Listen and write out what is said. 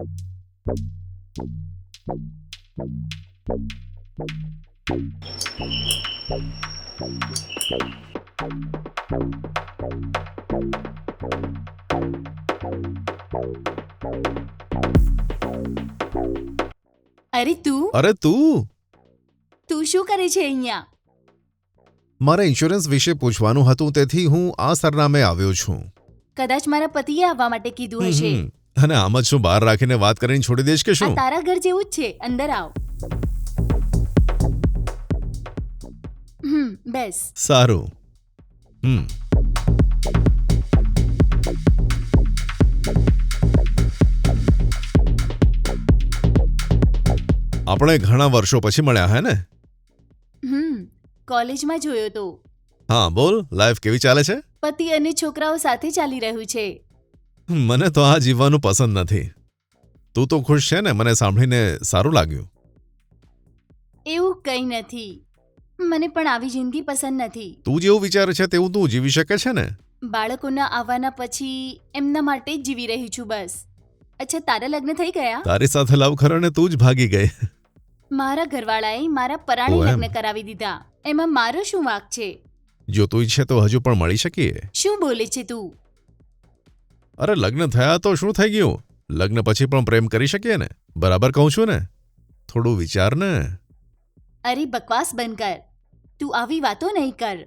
અરે તું અરે તું તું શું કરે છે અહીંયા મારા ઇન્સ્યોરન્સ વિશે પૂછવાનું હતું તેથી હું આ સરનામે આવ્યો છું કદાચ મારા પતિએ આવવા માટે કીધું હશે હના અમજું બહાર રાખીને વાત કરીને છોડે દેશ કે શું તારા ઘર જેવું જ છે અંદર આવ બસ સારુ આપણે ઘણા વર્ષો પછી મળ્યા હે ને હમ કોલેજ માં જોયો તો હા બોલ લાઈફ કેવી ચાલે છે પતિ અને છોકરાઓ સાથે ચાલી રહ્યું છે મને તો આ જીવવાનું પસંદ નથી તું તો ખુશ છે ને મને સાંભળીને સારું લાગ્યું એવું કંઈ નથી મને પણ આવી જિંદગી પસંદ નથી તું જેવું વિચારે છે તેવું તું જીવી શકે છે ને બાળકોના આવવાના પછી એમના માટે જ જીવી રહી છું બસ અચ્છા તારા લગ્ન થઈ ગયા તારી સાથે લવ ખરો ને તું જ ભાગી ગઈ મારા ઘરવાળાએ મારા પરાણી ઓએમ. લગ્ન કરાવી દીધા એમાં મારો શું વાંક છે જો તું ઈચ્છે તો હજુ પણ મળી શકીએ શું બોલે છે તું અરે લગ્ન થયા તો શું થઈ ગયું લગ્ન પછી પણ પ્રેમ કરી શકીએ ને બરાબર કહું છું ને થોડું વિચાર ને અરે બકવાસ બંધ કર તું આવી વાતો નહીં કર